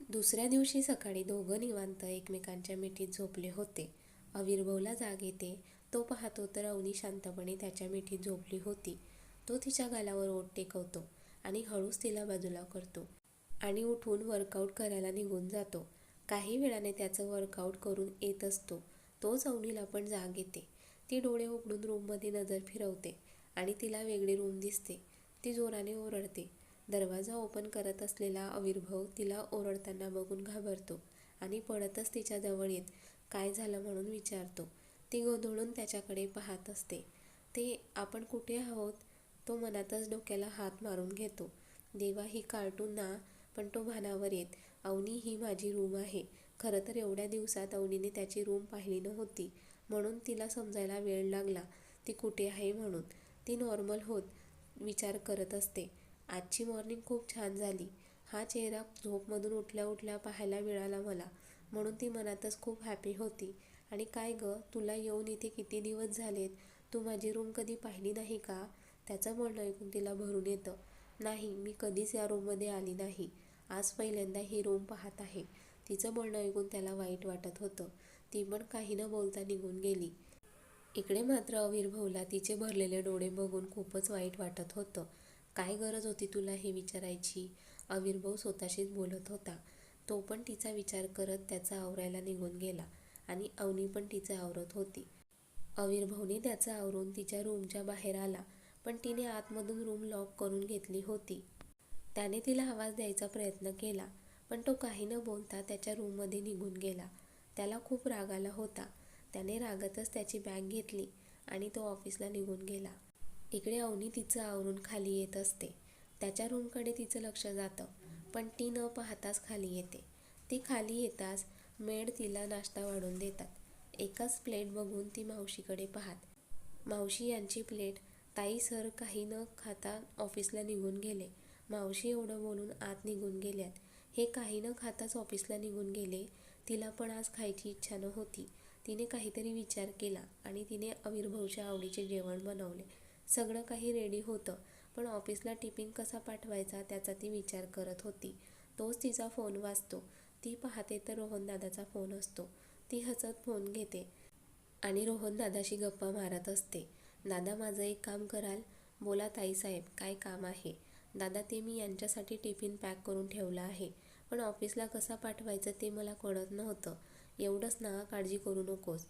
दुसऱ्या दिवशी सकाळी दोघं निवांत एकमेकांच्या मिठीत झोपले होते. अविर्भवला जाग येते तो पाहतो तर अवनी शांतपणे त्याच्या मिठीत झोपली होती. तो तिच्या गालावर ओठ टेकवतो आणि हळूच तिला बाजूला करतो आणि उठून वर्कआउट करायला निघून जातो. काही वेळाने त्याचं वर्कआउट करून येत असतो तोच अवनीला पण जाग येते. ती डोळे उघडून रूममध्ये नजर फिरवते आणि तिला वेगळी रूम दिसते. ती जोराने ओरडते. दरवाजा ओपन करत असलेला अविर्भव तिला ओरडताना बघून घाबरतो आणि पडतच तिच्या जवळ येत काय झालं म्हणून विचारतो. ती गोंधळून त्याच्याकडे पाहत असते. ते आपण कुठे आहोत? तो मनातच डोक्याला हात मारून घेतो. देवा ही कार्टून ना पण तो भानावर येत अवनी ही माझी रूम आहे. खरं तर एवढ्या दिवसात अवनीने त्याची रूम पाहिली नव्हती म्हणून तिला समजायला वेळ लागला ती कुठे आहे म्हणून. ती नॉर्मल होत विचार करत असते. आजची मॉर्निंग खूप छान झाली. हा चेहरा झोपमधून उठल्या उठल्या पाहायला मिळाला मला म्हणून ती मनातच खूप हॅपी होती. आणि काय गं तुला येऊन इथे किती दिवस झालेत तू माझी रूम कधी पाहिली नाही का? त्याचं म्हणणं ऐकून तिला भरून येतं. नाही मी कधीच या रूममध्ये आली नाही. आज पहिल्यांदा ही रूम पाहत आहे. तिचं बोलणं ऐकून त्याला वाईट वाटत होतं. ती पण काही न बोलता निघून गेली. इकडे मात्र अविर्भवला तिचे भरलेले डोळे बघून खूपच वाईट वाटत होतं. काय गरज होती तुला हे विचारायची? अविर्भाव स्वतःशीच बोलत होता. तो पण तिचा विचार करत त्याचा आवरायला निघून गेला आणि अवनी पण तिचं आवरत होती. अविर्भवने त्याचं आवरून तिच्या रूमच्या बाहेर आला पण तिने आतमधून रूम लॉक करून घेतली होती. त्याने तिला आवाज द्यायचा प्रयत्न केला पण तो काही न बोलता त्याच्या रूममध्ये निघून गेला. त्याला खूप राग आला होता. त्याने रागातच त्याची बॅग घेतली आणि तो ऑफिसला निघून गेला. इकडे अवनी तिचं आवरून खाली येत असते. त्याच्या रूमकडे तिचं लक्ष जातं पण ती न पाहताच खाली येते. ती खाली येताच मेड तिला नाश्ता वाढून देतात. एकच प्लेट बघून ती मावशीकडे पाहात. मावशी यांची प्लेट ताई सर काही न खाता ऑफिसला निघून गेले. मावशी एवढं बोलून आत निघून गेल्यात. हे काही न खाताच ऑफिसला निघून गेले. तिला पण आज खायची इच्छा नव्हती. तिने काहीतरी विचार केला आणि तिने अविर्भावच्या आवडीचे जेवण बनवले. सगळं काही रेडी होतं पण ऑफिसला टिफिन कसा पाठवायचा त्याचा ती विचार करत होती. तोच तिचा फोन वाजतो. ती पाहते तर रोहनदादाचा फोन असतो. ती हसत फोन घेते आणि रोहनदादाशी गप्पा मारत असते. दादा माझं एक काम कराल? बोला ताईसाहेब काय काम आहे? दादा ते मी यांच्यासाठी टिफिन पॅक करून ठेवला आहे पण ऑफिसला कसा पाठवायचं ते मला कळत नव्हतं. एवढंच ना काळजी करू नकोस.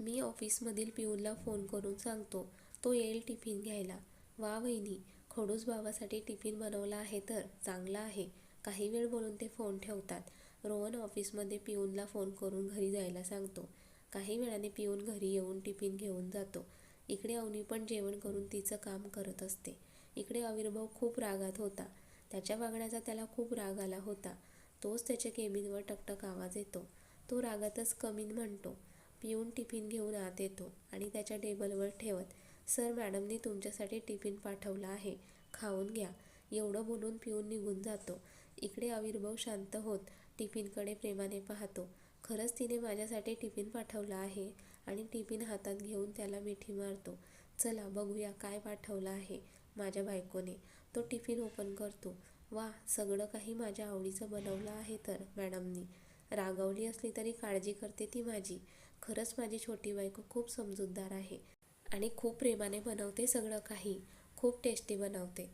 मी ऑफिसमधील पिऊनला फोन करून सांगतो तो येईल टिफिन घ्यायला. वा वहिनी खडूस भावासाठी टिफिन बनवला आहे तर चांगला आहे. काही वेळ बोलून ते फोन ठेवतात. रोहन ऑफिसमध्ये पिऊनला फोन करून घरी जायला सांगतो. काही वेळाने पिऊन घरी येऊन टिफिन घेऊन जातो. इकडे अवनी पण जेवण करून तिचं काम करत असते. इकडे आविर्भाव खूप रागात होता. त्याच्या वागण्याचा त्याला खूप राग आला होता. तोच त्याच्या केबिनवर टकटक आवाज येतो. तो रागातच कमीन म्हणतो. पिऊन टिफिन घेऊन आत येतो आणि त्याच्या टेबलवर ठेवत सर मॅडमनी तुमच्यासाठी टिफिन पाठवला आहे खाऊन घ्या. एवढं बोलून पिऊन निघून जातो. इकडे आविर्भव शांत होत टिफिनकडे प्रेमाने पाहतो. खरंच तिने माझ्यासाठी टिफिन पाठवला आहे आणि टिफिन हातात घेऊन त्याला मिठी मारतो. चला बघूया काय पाठवलं आहे माझ्या बायकोने. तो टिफिन ओपन करतो. वा सगळं काही माझ्या आवडीचं बनवलं आहे तर मॅडमनी. रागावली असली तरी काळजी करते ती माझी. खरंच माझी छोटी बायको खूप समजूतदार आहे. आणि खूप प्रेमाने बनवते सगळं काही. खूप टेस्टी बनवते.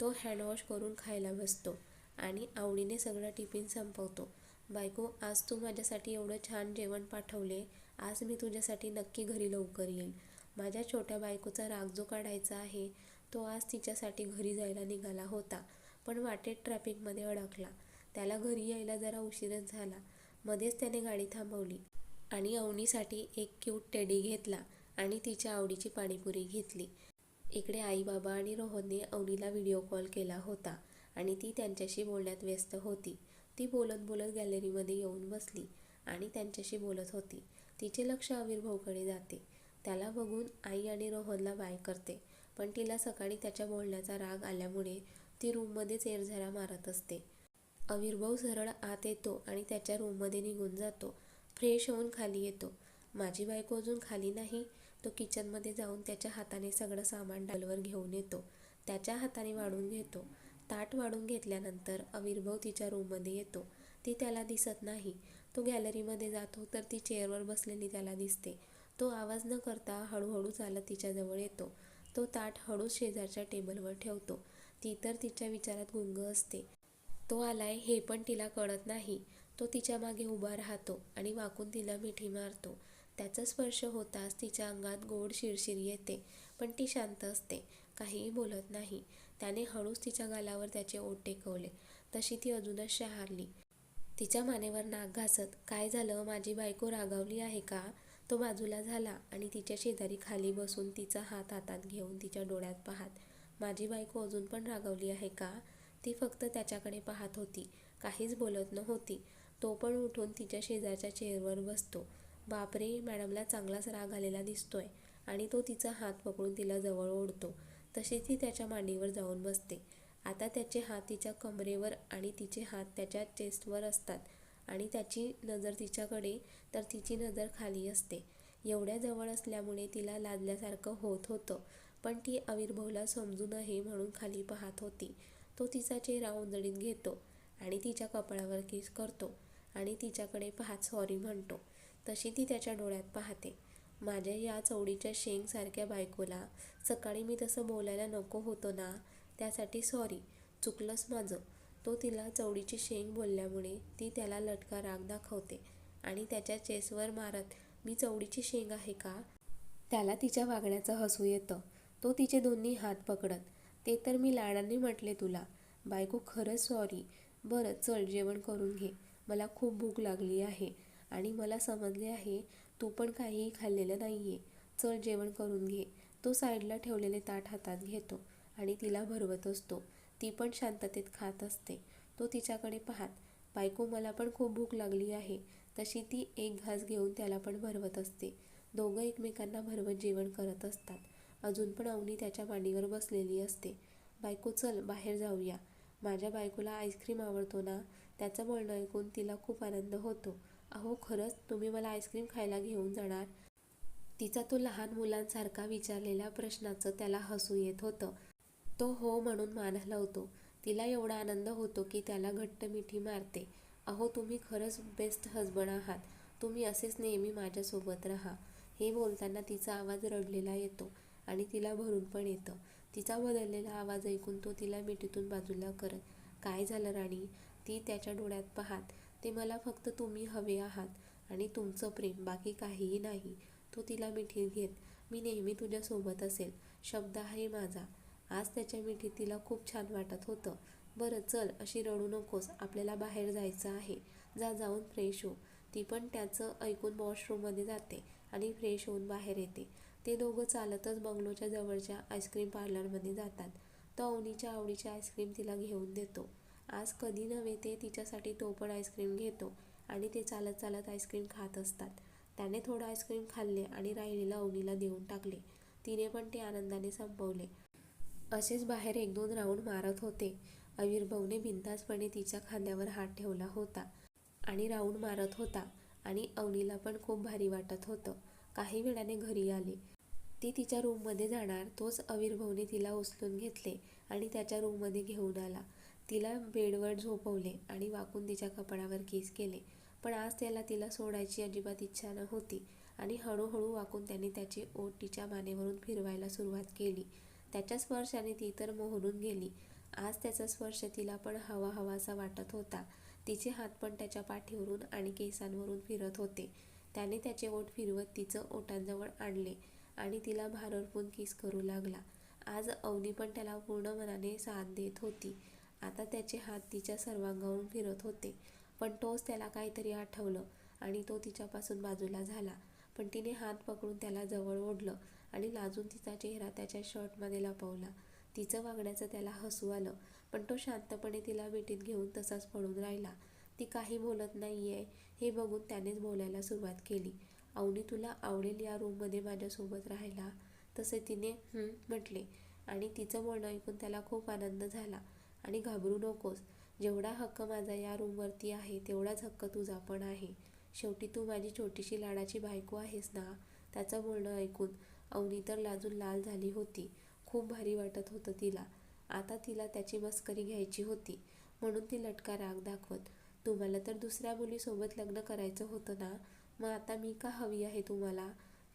तो हँडवॉश करून खायला बसतो आणि आवडीने सगळं टिफिन संपवतो. बायको आज तू माझ्यासाठी एवढं छान जेवण पाठवले. आज मी तुझ्यासाठी नक्की घरी लवकर येईल. माझ्या छोट्या बायकोचा राग जो काढायचा आहे तो आज तिच्यासाठी घरी जायला निघाला होता पण वाटेत ट्रॅफिकमध्ये अडकला. त्याला घरी यायला जरा उशीरच झाला. मध्येच त्याने गाडी थांबवली आणि अवनीसाठी एक क्यूट टेडी घेतला आणि तिच्या आवडीची पाणीपुरी घेतली. इकडे आई बाबा आणि रोहनने अवनीला व्हिडिओ कॉल केला होता आणि ती त्यांच्याशी बोलण्यात व्यस्त होती. ती बोलत बोलत गॅलरीमध्ये येऊन बसली आणि त्यांच्याशी बोलत होती. तिचे लक्ष अविर्भावकडे जाते. त्याला बघून आई आणि रोहनला बाय करते पण तिला सकाळी त्याच्या बोलण्याचा राग आल्यामुळे ती रूममध्येच एरझरा मारत असते. अविर्भव सरळ आत येतो आणि त्याच्या रूममध्ये निघून जातो. फ्रेश होऊन खाली येतो. माझी बायको अजून खाली नाही? तो किचनमध्ये जाऊन त्याच्या हाताने सगळं सामान डालवर घेऊन येतो. त्याच्या हाताने वाढून घेतो. ताट वाढून घेतल्यानंतर अविर्भाव तिच्या रूममध्ये येतो. ती त्याला दिसत नाही तो गॅलरीमध्ये जातो तर ती चेअरवर बसलेली त्याला दिसते तो आवाज न करता हळूहळू चालत तिच्याजवळ येतो तो ताट हळू शेजारच्या टेबलवर ठेवतो ती तर तिच्या विचारात गुंग असते तो आलाय हे पण तिला कळत नाही तो तिच्यामागे उभा राहतो आणि वाकून तिला मिठी मारतो त्याचा स्पर्श होताच तिच्या अंगात गोड शिरशिर येते पण ती शांत असते काहीही बोलत नाही. त्याने हळूच तिच्या गालावर त्याचे ओट टेकवले तशी ती अजूनच शहारली. तिच्या मानेवर नाक घासत काय झालं? माझी बायको रागावली आहे का तो बाजूला झाला आणि तिच्या शेजारी खाली बसून तिचा हात हातात घेऊन तिच्या डोळ्यात पाहत माझी बायको अजून पण रागावली आहे का ती फक्त त्याच्याकडे पाहत होती. काहीच बोलत नव्हती. तो पण उठून तिच्या शेजारच्या चेअरवर बसतो. बापरे मॅडमला चांगलाच राग आलेला दिसतोय आणि तो तिचा हात पकडून तिला जवळ ओढतो. तशी ती त्याच्या मांडीवर जाऊन बसते. आता त्याचे हात तिच्या कमरेवर आणि तिचे हात त्याच्या चेस्टवर असतात आणि त्याची नजर तिच्याकडे तर तिची नजर खाली असते. एवढ्या जवळ असल्यामुळे तिला लादल्यासारखं होत होतं पण ती अविर्भवला समजू नये म्हणून खाली पाहत होती. तो तिचा चेहरा उंजळीत घेतो आणि तिच्या कपाळावर किस करतो आणि तिच्याकडे पाहत सॉरी म्हणतो. तशी ती त्याच्या डोळ्यात पाहते. माझ्या या चवडीच्या शेंगसारख्या बायकोला सकाळी मी तसं बोलायला नको होतो ना त्यासाठी सॉरी चुकलंच माझं. तो तिला चवडीची शेंग बोलल्यामुळे ती त्याला लटका राग दाखवते आणि त्याच्या चेसवर मारत मी चवडीची शेंग आहे का? त्याला तिच्या वागण्याचं हसू येतं. तो तिचे दोन्ही हात पकडत ते तर मी लाडांनी म्हटले तुला. बायको खरंच सॉरी बरं चल जेवण करून घे. मला खूप भूक लागली आहे. आणि मला समजले आहे तू पण काहीही खाल्लेलं नाही आहे चल जेवण करून घे. तो साईडला ठेवलेले ताट हातात घेतो आणि तिला भरवत असतो. ती पण शांततेत खात असते. तो तिच्याकडे पाहत बायको मला पण खूप भूक लागली आहे. तशी ती एक घास घेऊन त्याला पण भरवत असते. दोघं एकमेकांना भरवत जेवण करत असतात. अजून पण अवनी त्याच्या मांडीवर बसलेली असते. बायको चल बाहेर जाऊया. माझ्या बायकोला आईस्क्रीम आवडतो ना? त्याचं बोलणं ऐकून तिला खूप आनंद होतो. अहो खरंच तुम्ही मला आईस्क्रीम खायला घेऊन जाणार. तिचा तो लहान मुलांसारखा विचारलेल्या प्रश्नाचं त्याला हसू येत होतं. तो हो म्हणून मान हलवतो तिला एवढा आनंद होतो की त्याला घट्ट मिठी मारते. अहो तुम्ही खरंच बेस्ट हजबंड आहात. तुम्ही असेच नेहमी माझ्यासोबत राहा. हे बोलताना तिचा आवाज रडलेला येतो आणि तिला भरून पण येतं. तिचा बदललेला आवाज ऐकून तो तिला मिठीतून बाजूला करत काय झालं राणी? ती त्याच्या डोळ्यात पाहात ते मला फक्त तुम्ही हवे आहात आणि तुमचं प्रेम बाकी काहीही नाही तो तिला मिठीत घेत मी नेहमी तुझ्यासोबत असेल शब्द आहे माझा. आज त्याच्या मिठीत तिला खूप छान वाटत होतं. बरं चल अशी रडू नकोस आपल्याला बाहेर जायचं आहे. जा जाऊन फ्रेश हो. ती पण त्याचं ऐकून वॉशरूममध्ये जाते आणि फ्रेश होऊन बाहेर येते. ते दोघं चालतच बंगलोच्या जवळच्या आईस्क्रीम पार्लरमध्ये जातात. तो अवनीच्या आवडीची आईस्क्रीम तिला घेऊन देतो. आज कधी नव्हे ते तिच्यासाठी तो पण आईस्क्रीम घेतो आणि ते चालत चालत आईस्क्रीम खात असतात. त्याने थोडं आईस्क्रीम खाल्ले आणि राहिलेलं अवनीला देऊन टाकले. तिने पण ते आनंदाने संपवले. असेच बाहेर एक दोन राऊंड मारत होते. अविर्भवने बिंदासपणे तिच्या खांद्यावर हात ठेवला होता आणि राऊंड मारत होता आणि अवनीला पण खूप भारी वाटत होतं. काही वेळाने घरी आले. ती तिच्या रूममध्ये जाणार तोच अविर्भवने तिला उचलून घेतले आणि त्याच्या रूममध्ये घेऊन आला. तिला बेडवर झोपवले आणि वाकून तिच्या कपाळावर केस केले. पण आज त्याला तिला सोडायची अजिबात इच्छा नव्हती आणि हळूहळू वाकून त्याने त्याचे ओठ तिच्या मानेवरून फिरवायला सुरुवात केली. त्याच्या स्पर्शाने ती तर मोहरून गेली. आज त्याचा स्पर्श तिला पण हवा हवासा वाटत होता. तिचे हात पण त्याच्या पाठीवरून आणि केसांवरून फिरत होते. त्याने त्याचे ओठ फिरवत तिचं ओटांजवळ आणले आणि तिला भारपून किस करू लागला. आज अवनी पण त्याला पूर्ण मनाने साथ देत होती. आता त्याचे हात तिच्या सर्वांगावरून फिरत होते. पण तोच त्याला काहीतरी आठवलं आणि तो तिच्यापासून बाजूला झाला. पण तिने हात पकडून त्याला जवळ ओढलं आणि लाजून तिचा चेहरा त्याच्या शर्टमध्ये लपवला. तिचं वागण्याचं त्याला हसू आलं पण तो शांतपणे तिला भेटीत घेऊन तसाच पडून राहिला. ती काही बोलत नाही आहे हे बघून त्यानेच बोलायला सुरुवात केली. अवनी तुला आवडेल या रूममध्ये माझ्यासोबत राहायला? तसे तिने म्हटले आणि तिचं बोलणं ऐकून त्याला खूप आनंद झाला. आणि घाबरू नकोस. जेवढा हक्क माझा या रूमवरती आहे तेवढाच हक्क तुझा पण आहे. शेवटी तू माझी छोटीशी लाडाची बायको आहेस ना? त्याचं बोलणं ऐकून अवनी तर लाजून लाल झाली होती. खूप भारी वाटत होतं तिला. आता तिला त्याची मस्करी घ्यायची होती. म्हणून ती लटका राग दाखवत तुम्हाला तर दुसऱ्या मुलीसोबत लग्न करायचं होतं ना? मग आता मी का हवी आहे तुम्हाला?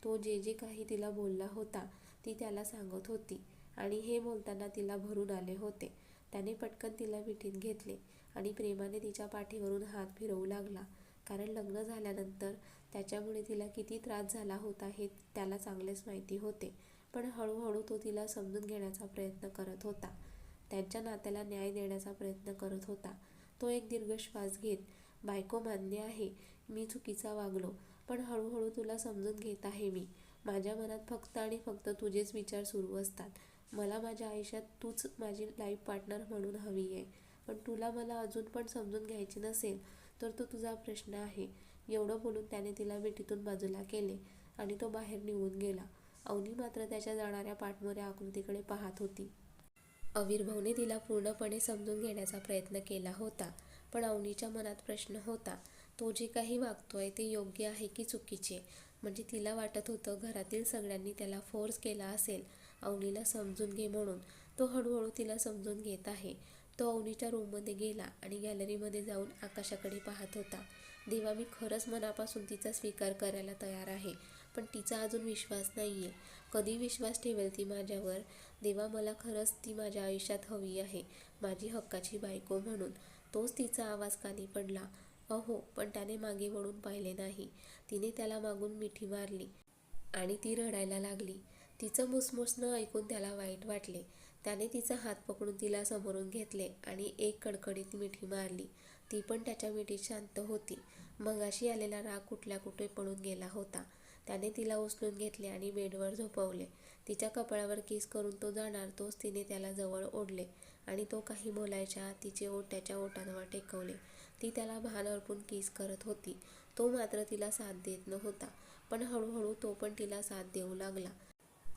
तो जे जे काही तिला बोलला होता ती त्याला सांगत होती. आणि हे बोलताना तिला भरून आले होते. त्याने पटकन तिला मिठीत घेतले आणि प्रेमाने तिच्या पाठीवरून हात फिरवू लागला. कारण लग्न झाल्यानंतर त्याच्यामुळे तिला किती त्रास झाला होता हे त्याला चांगलेच माहिती होते. पण हळूहळू तो तिला समजून घेण्याचा प्रयत्न करत होता. त्यांच्या नात्याला न्याय देण्याचा प्रयत्न करत होता. तो एक दीर्घ श्वास घेत बायको मान्य आहे मी चुकीचा वागलो पण हळूहळू तुला समजून घेत आहे मी. माझ्या मनात फक्त आणि फक्त तुझेच विचार सुरू असतात. मला माझ्या आयुष्यात तूच माझी लाईफ पार्टनर म्हणून हवी आहे. पण तुला मला अजून पण समजून घ्यायची नसेल तर तो तुझा प्रश्न आहे. एवढं बोलून त्याने तिला भेटीतून बाजूला केले आणि तो बाहेर निघून गेला. अवनी मात्र त्याच्या जाणाऱ्या पाठमोऱ्या आकृतीकडे पाहत होती. अविर्भवने तिला पूर्णपणे समजून घेण्याचा प्रयत्न केला होता पण अवनीच्या मनात प्रश्न होता तो जे काही वागतोय ते योग्य आहे की चुकीचे? म्हणजे तिला वाटत होतं घरातील सगळ्यांनी त्याला फोर्स केला असेल अवनीला समजून घे म्हणून. तो हळूहळू तिला समजून घेत आहे. तो अवनीच्या रूममध्ये गेला आणि गॅलरीमध्ये जाऊन आकाशाकडे पाहत होता. देवा मी खरंच मनापासून तिचा स्वीकार करायला तयार आहे पण तिचा अजून विश्वास नाही आहे कधी विश्वास ठेवेल ती माझ्यावर? देवा मला खरंच ती माझ्या आयुष्यात हवी आहे माझी हक्काची बायको म्हणून. तोच तिचा आवाज कानी पडला. अहो पण त्याने मागे वळून पाहिले नाही. तिने त्याला मागून मिठी मारली आणि ती रडायला लागली. तिचं मुसमुसणं ऐकून त्याला वाईट वाटले. त्याने तिचा हात पकडून तिला समोरून घेतले आणि एक कडकडीत मिठी मारली. ती पण त्याच्या मिठीत शांत होती. मगाशी आलेला राग कुठल्या कुठे पळून गेला होता. त्याने तिला उचलून घेतले आणि बेडवर झोपवले. तिच्या कपाळावर किस करून तो जाणार तोच तिने त्याला जवळ ओढले आणि तो काही बोलायच्या तिचे ओठ त्याच्या ओठांवर टेकवले. ती त्याला भान अर्पून किस करत होती. तो मात्र तिला साथ देत नव्हता. पण हळूहळू तो पण तिला साथ देऊ लागला.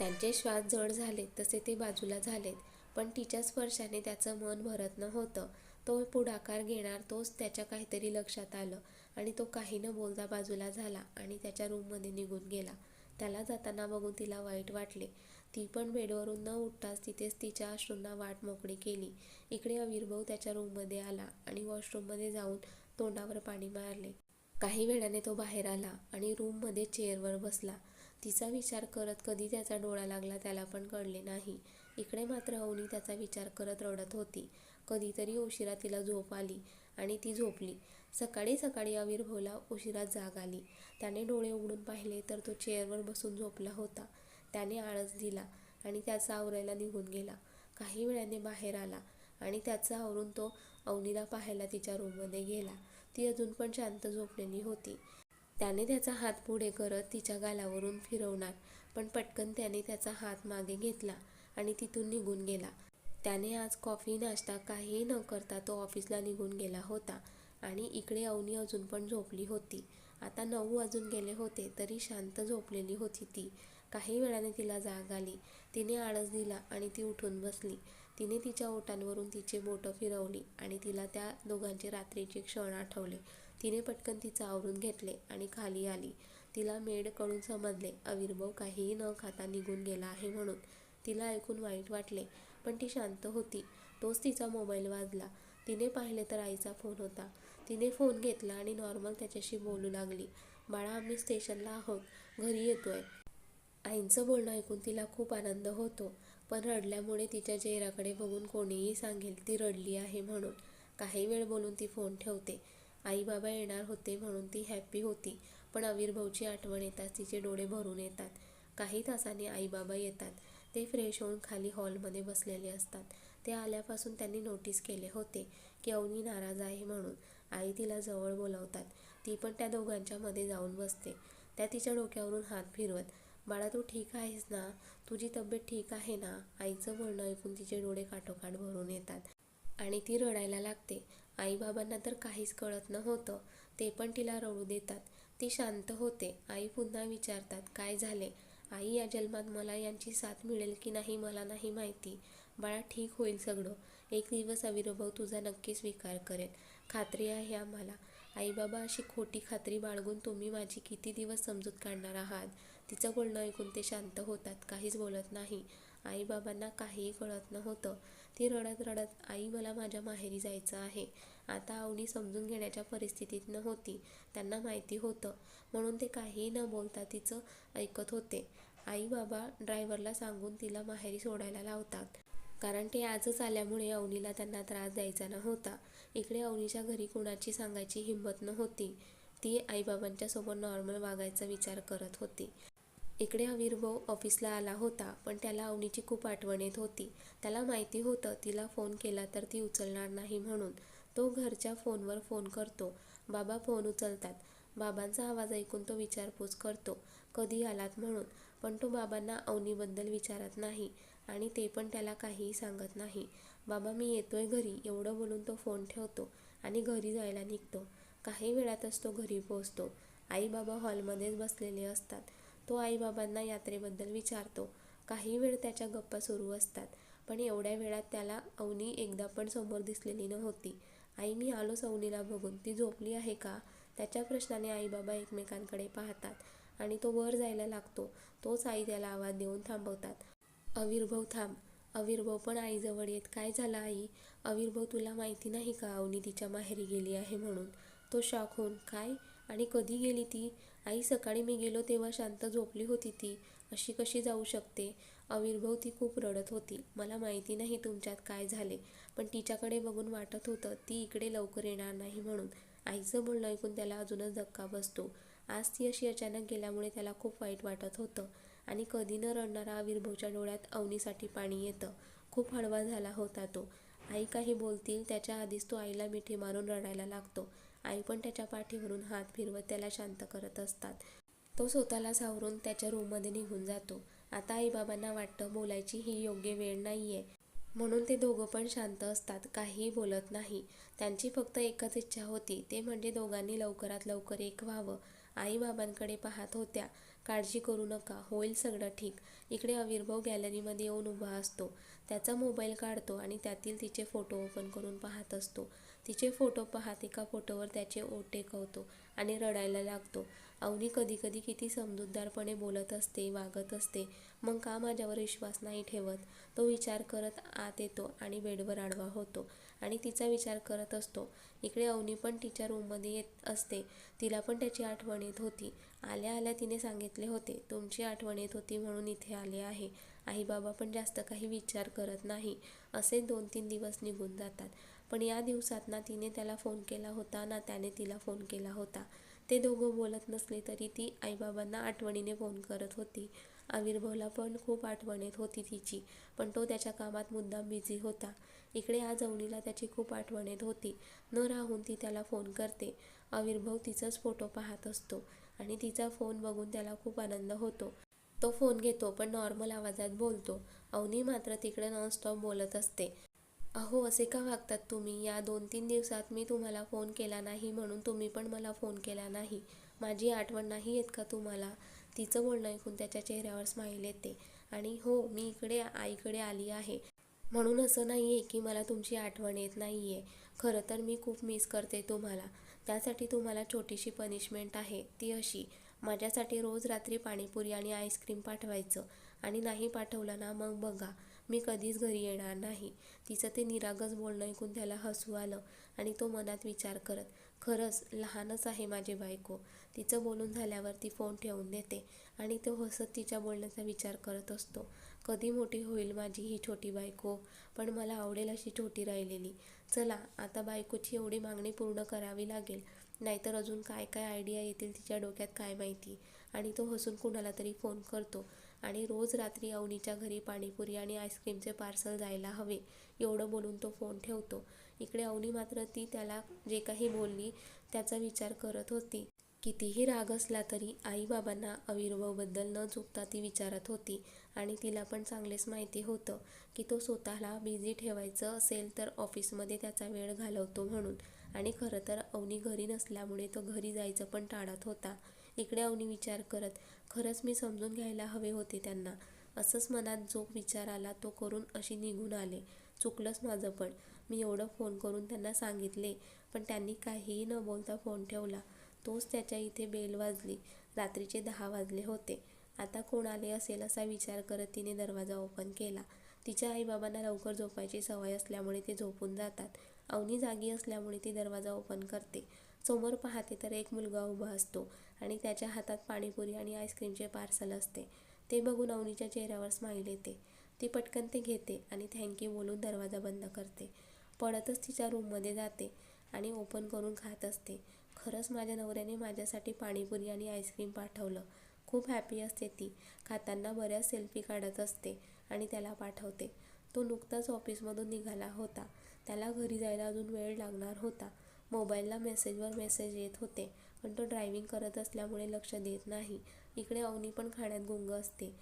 त्यांचे श्वास जड झाले तसे ते बाजूला झालेत. पण तिच्या स्पर्शाने त्याचं मन भरत नव्हतं. तो पुढाकार घेणार तोच त्याच्या काहीतरी लक्षात आलं आणि तो काही न बोलता बाजूला झाला आणि त्याच्या रूममध्ये निघून गेला. त्याला जाताना बघून तिला वाईट वाटले. ती पण बेडवरून न उठताच तिथेच तिच्या अश्रूंना वाट मोकळी केली. इकडे अविर्भव त्याच्या रूममध्ये आला आणि वॉशरूममध्ये जाऊन तोंडावर पाणी मारले. काही वेळाने तो बाहेर आला आणि रूममध्ये चेअरवर बसला. तिचा विचार करत कधी त्याचा डोळा लागला त्याला पण कळले नाही. इकडे मात्र अवनी त्याचा विचार करत रडत होती. कधीतरी उशिरा तिला झोप आली आणि ती झोपली. सकाळी सकाळी आविर्भवला उशिरा जाग आली. त्याने डोळे उघडून पाहिले तर तो चेअरवर बसून झोपला होता. त्याने आळस दिला आणि त्याचा आवरायला निघून गेला. काही वेळाने बाहेर आला आणि त्याचा आवरून तो अवनीला पाहायला तिच्या रूममध्ये गेला. ती अजून पण शांत झोपलेली होती. त्याने त्याचा हात पुढे करत तिच्या गालावरून फिरवणार पण पटकन त्याने त्याचा हात मागे घेतला आणि तिथून निघून गेला. त्याने आज कॉफी नाश्ता काहीही न करता तो ऑफिसला निघून गेला होता आणि इकडे अवनी अजून पण झोपली होती. आता नऊ वाजून गेले होते तरी शांत झोपलेली होती ती. काही वेळाने तिला जाग आली. तिने आळस दिला आणि ती उठून बसली. तिने तिच्या ओटांवरून तिचे बोटं फिरवली आणि तिला त्या दोघांचे रात्रीचे क्षण आठवले. तिने पटकन तिचं आवरून घेतले आणि खाली आली. तिला मेडकडून समजले अविर्भव काहीही न खाता निघून गेला आहे म्हणून. तिला ऐकून वाईट वाटले पण ती शांत होती. तोच तिचा मोबाईल वाजला. तिने पाहिले तर आईचा फोन होता. तिने फोन घेतला आणि नॉर्मल त्याच्याशी बोलू लागली. बाळा आम्ही स्टेशनला आहोत. घरी येतोय. आईंचं बोलणं ऐकून तिला खूप आनंद होतो पण रडल्यामुळे तिच्या चेहऱ्याकडे बघून कोणीही सांगेल ती रडली आहे म्हणून. काही वेळ बोलून ती फोन ठेवते. आई बाबा येणार होते म्हणून ती हॅप्पी होती. पण अविर्भवची आठवण येताच तिचे डोळे भरून येतात. काही तासांनी आई बाबा येतात. ते फ्रेश होऊन खाली हॉलमध्ये बसलेले असतात. ते आल्यापासून त्यांनी नोटीस केले होते की अवनी नाराज आहे म्हणून. आई तिला जवळ बोलावतात. ती पण त्या दोघांच्या मध्ये जाऊन बसते. त्या तिच्या डोक्यावरून हात फिरवत बाळा तू ठीक आहेस ना? तुझी तब्येत ठीक आहे ना? आईचं बोलणं ऐकून तिचे डोळे काठोकाठ भरून येतात. आणि ती रडायला लागते. आईबाबांना तर काहीच कळत नव्हतं. ते पण तिला रडू देतात. ती शांत होते. आई पुन्हा विचारतात काय झाले? आई या जन्मात मला यांची साथ मिळेल की नाही मला नाही माहिती. बाळा ठीक होईल सगळं. एक दिवस अविरभव तुझा नक्की स्वीकार करेल. खात्री आहे आम्हाला. आईबाबा अशी खोटी खात्री बाळगून तुम्ही माझी किती दिवस समजूत काढणार आहात तिचं बोलणं ऐकून ते शांत होतात. काहीच बोलत नाही. आईबाबांना काहीही कळत नव्हतं. ती रडत रडत आई मला माझ्या माहेरी जायचं आहे. आता अवनी समजून घेण्याच्या परिस्थितीत नव्हती. त्यांना माहिती होतं. म्हणून ते काहीही न बोलता तिचं ऐकत होते. आई बाबा ड्रायव्हरला सांगून तिला माहेरी सोडायला लावतात. कारण ते आजच आल्यामुळे अवनीला त्यांना त्रास द्यायचा नव्हता. इकडे अवनीच्या घरी कुणाची सांगायची हिंमत नव्हती. ती आईबाबांच्या सोबत नॉर्मल वागायचा विचार करत होती. इकडे अविर्भाऊ ऑफिसला आला होता पण त्याला अवनीची खूप आठवण येत होती. त्याला माहिती होतं तिला फोन केला तर ती उचलणार नाही म्हणून. तो घरच्या फोनवर फोन करतो. बाबा फोन उचलतात. बाबांचा आवाज ऐकून तो विचारपूस करतो. कधी आलात म्हणून. पण तो बाबांना अवनीबद्दल विचारत नाही आणि ते पण त्याला काहीही सांगत नाही. बाबा मी येतोय घरी. एवढं बोलून तो फोन ठेवतो आणि घरी जायला निघतो. काही वेळातच तो घरी पोहोचतो. आई बाबा हॉलमध्येच बसलेले असतात. तो आईबाबांना यात्रेबद्दल विचारतो. काही वेळ त्याच्या गप्पा सुरू असतात पण एवढ्या वेळात त्याला अवनी एकदा पण समोर दिसलेली नव्हती. आई मी आलोच अवनीला बघून. ती झोपली आहे का? त्याच्या प्रश्नाने आईबाबा एकमेकांकडे पाहतात आणि तो वर जायला लागतो. तोच आई त्याला आवाज देऊन थांबवतात. अविर्भव थांब. अविर्भाव पण आईजवळ येत. काय झालं आई? अविर्भाव तुला माहिती नाही का? अवनी तिच्या माहेरी गेली आहे म्हणून. तो शॉक होऊन काय? आणि कधी गेली ती? आई सकाळी मी गेलो तेव्हा शांत झोपली होती ती. अशी कशी जाऊ शकते? अविर्भव ती खूप रडत होती. मला माहिती नाही तुमच्यात काय झाले पण तिच्याकडे बघून वाटत होतं ती इकडे लवकर येणार नाही म्हणून. आईचं बोलणं ऐकून त्याला अजूनच धक्का बसतो. आज ती अशी अचानक गेल्यामुळे त्याला खूप वाईट वाटत होतं आणि कधी न रडणारा अविर्भवच्या डोळ्यात अवनीसाठी पाणी येतं. खूप हळवा झाला होता तो. आई काही बोलतील त्याच्या आधीच तो आईला मिठी मारून रडायला लागतो. आई पण त्याच्या पाठीवरून हात फिरवत त्याला शांत करत असतात. तो स्वतःला सावरून त्याच्या रूममध्ये निघून जातो. आता आईबाबांना वाटतं बोलायची ही योग्य वेळ नाहीये. म्हणून ते दोघं पण शांत असतात काहीही बोलत नाही. त्यांची फक्त एकच इच्छा होती ते म्हणजे दोघांनी लवकरात लवकर एक व्हावं. आईबाबांकडे पाहत होत्या काळजी करू नका होईल सगळं ठीक. इकडे अविर्भव गॅलरीमध्ये येऊन उभा असतो. त्याचा मोबाईल काढतो आणि त्यातील तिचे फोटो ओपन करून पाहत असतो. तिचे फोटो पाहत एका फोटोवर त्याचे ओठ टेकवतो आणि रडायला लागतो. अवनी कधी कधी किती समजूतदारपणे बोलत असते वागत असते. मग का माझ्यावर विश्वास नाही ठेवत? तो विचार करत आत येतो आणि बेडवर आडवा होतो आणि तिचा विचार करत असतो. इकडे अवनी पण तिच्या रूममध्ये येत असते. तिला पण त्याची आठवण येत होती. आल्या आल्या तिने सांगितले होते. तुमची आठवण येत होती म्हणून इथे आले आहे. आई बाबा पण जास्त काही विचार करत नाही. असे दोन तीन दिवस निघून जातात. पण या दिवसात ना तिने त्याला फोन केला होता ना त्याने तिला फोन केला होता. ते दोघं बोलत नसले तरी ती आईबाबांना आठवणीने फोन करत होती. आविर्भवला पण खूप आठवण येत होती तिची पण तो त्याच्या कामात मुद्दाम बिझी होता. इकडे आज अवनीला त्याची खूप आठवण येत होती. न राहून ती त्याला फोन करते. आविर्भव तिचाच फोटो पाहत असतो आणि तिचा फोन बघून त्याला खूप आनंद होतो. तो फोन घेतो पण नॉर्मल आवाजात बोलतो. अवनी मात्र तिकडे नॉनस्टॉप बोलत असते. अहो असे का वागतात तुम्ही? या दोन तीन दिवसात मी तुम्हाला फोन केला नाही म्हणून तुम्ही पण मला फोन केला नाही. माझी आठवण नाही येत का तुम्हाला? तिचं बोलणं ऐकून त्याच्या चेहऱ्यावर स्माईल येते. आणि हो मी इकडे आईकडे आली आहे. म्हणून असं नाही आहे की मला तुमची आठवण येत नाही आहे खरं तर मी खूप मिस करते तुम्हाला. त्यासाठी तुम्हाला छोटीशी पनिशमेंट आहे ती अशी. माझ्यासाठी रोज रात्री पाणीपुरी आणि आईस्क्रीम पाठवायचं. आणि नाही पाठवलं ना मग बघा. मी कधीच घरी येणार नाही. तिचं ते निरागस बोलणं ऐकून त्याला हसू आलं आणि तो मनात विचार करत खरंच लहानच आहे माझी बायको. तिचं बोलून झाल्यावर ती फोन ठेवून देते आणि तो हसत तिच्या बोलण्याचा विचार करत असतो. कधी मोठी होईल माझी ही छोटी बायको? पण मला आवडेल अशी छोटी राहिलेली. चला आता बायकोची एवढी मागणी पूर्ण करावी लागेल. नाहीतर अजून काय काय आयडिया येतील तिच्या डोक्यात काय माहिती? आणि तो हसून कुणाला तरी फोन करतो. आणि रोज रात्री अवनीच्या घरी पाणीपुरी आणि आईस्क्रीमचे पार्सल जायला हवे एवढं बोलून तो फोन ठेवतो. इकडे अवनी मात्र ती त्याला जे काही बोलली त्याचा विचार करत होती. कितीही राग असला तरी आईबाबांना अविर्भावबद्दल न चुकता ती विचारत होती आणि तिला पण चांगलेच माहिती होतं की तो स्वतःला बिझी ठेवायचं असेल तर ऑफिसमध्ये त्याचा वेळ घालवतो म्हणून. आणि खरं तर अवनी घरी नसल्यामुळे तो घरी जायचं पण टाळत होता. इकडे अवनी विचार करत खरंच मी समजून घ्यायला हवे होते त्यांना. असंच मनात जो विचार आला तो करून अशी निघून आले. चुकलंच माझं पण. मी एवढं फोन करून त्यांना सांगितले पण त्यांनी काहीही न बोलता फोन ठेवला. तोच त्याच्या इथे बेल वाजली. रात्रीचे दहा वाजले होते. आता कोण आले असेल असा विचार करत तिने दरवाजा ओपन केला. तिच्या आईबाबांना लवकर झोपायची सवय असल्यामुळे ते झोपून जातात. अवनी जागी असल्यामुळे ती दरवाजा ओपन करते. समोर पाहते तर एक मुलगा उभा असतो आणि त्याच्या हातात पाणीपुरी आणि आईस्क्रीमचे पार्सल असते. ते बघून अवनीच्या चेहऱ्यावर स्माईल येते. ती पटकन ते घेते आणि थँक्यू बोलून दरवाजा बंद करते. पडतच तिच्या रूममध्ये जाते आणि ओपन करून खात असते. खरंच माझ्या नवऱ्याने माझ्यासाठी पाणीपुरी आणि आईस्क्रीम पाठवलं. खूप हॅपी असते ती. खाताना बऱ्याच सेल्फी काढत असते आणि त्याला पाठवते. तो नुकताच ऑफिसमधून निघाला होता. त्याला घरी जायला अजून वेळ लागणार होता. मोबाईलला मेसेजवर मेसेज येत होते पण तो ड्रायव्हिंग करत असल्यामुळे लक्ष देत नाही. इकडे अवनी पण खाण्यात गुंग असते.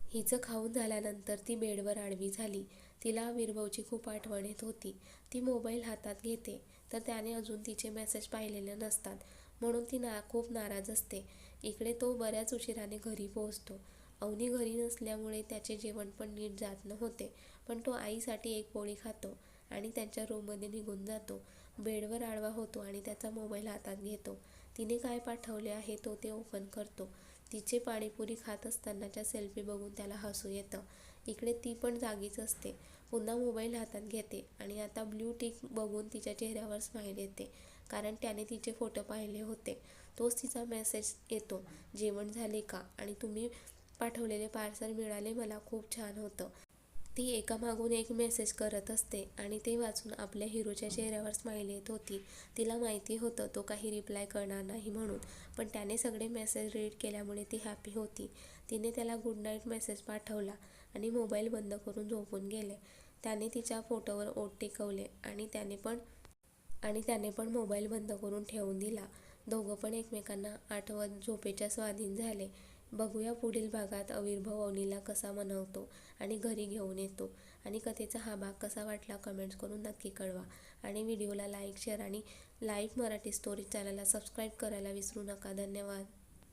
हिचं खाऊन झाल्यानंतर ती बेडवर आडवी झाली. तिला विरभवची खूप आठवण येत होती. ती मोबाईल हातात घेते तर त्याने अजून तिचे मेसेज पाहिलेले नसतात. म्हणून ती ना खूप नाराज असते. इकडे तो बऱ्याच उशिराने घरी पोहोचतो. अवनी घरी नसल्यामुळे त्याचे जेवण पण नीट जात नव्हते पण तो आईसाठी एक पोळी खातो. आणि त्यांच्या रूममध्ये निघून जातो. बेडवर आडवा होतो आणि त्याचा मोबाईल हातात घेतो. तिने काय पाठवले आहे तो ते ओपन करतो. तिचे पाणीपुरी खात असतानाच्या सेल्फी बघून त्याला हसू येतं. इकडे ती पण जागीच असते. पुन्हा मोबाईल हातात घेते आणि आता ब्ल्यू टिक बघून तिच्या चेहऱ्यावर स्माईल येते. कारण त्याने तिचे फोटो पाहिले होते. तोच तिचा मेसेज येतो. जेवण झाले का? आणि तुम्ही पाठवलेले पार्सल मिळाले? मला खूप छान होतं. ती एकामागून एक मेसेज करत असते आणि ते वाचून आपल्या हिरोच्या चेहऱ्यावर स्माईल येत होती. तिला माहिती होतं तो काही रिप्लाय करणार नाही म्हणून. पण त्याने सगळे मेसेज रीड केल्यामुळे ती हॅपी होती. तिने त्याला गुड नाईट मेसेज पाठवला आणि मोबाईल बंद करून झोपून गेले. त्याने तिच्या फोटोवर ओट टेकवले आणि त्याने पण आणि त्याने पण मोबाईल बंद करून ठेवून दिला. दोघं पण एकमेकांना आठवत झोपेच्या स्वाधीन झाले. बघूया पुढील भागात अविर्भाव अवनीला कसा मनवतो आणि घरी घेऊन येतो. आणि कथेचा हा भाग कसा वाटला कमेंट्स करून नक्की कळवा. आणि व्हिडिओला लाईक शेअर आणि लाईव्ह मराठी स्टोरी चॅनलला सबस्क्राईब करायला विसरू नका. धन्यवाद.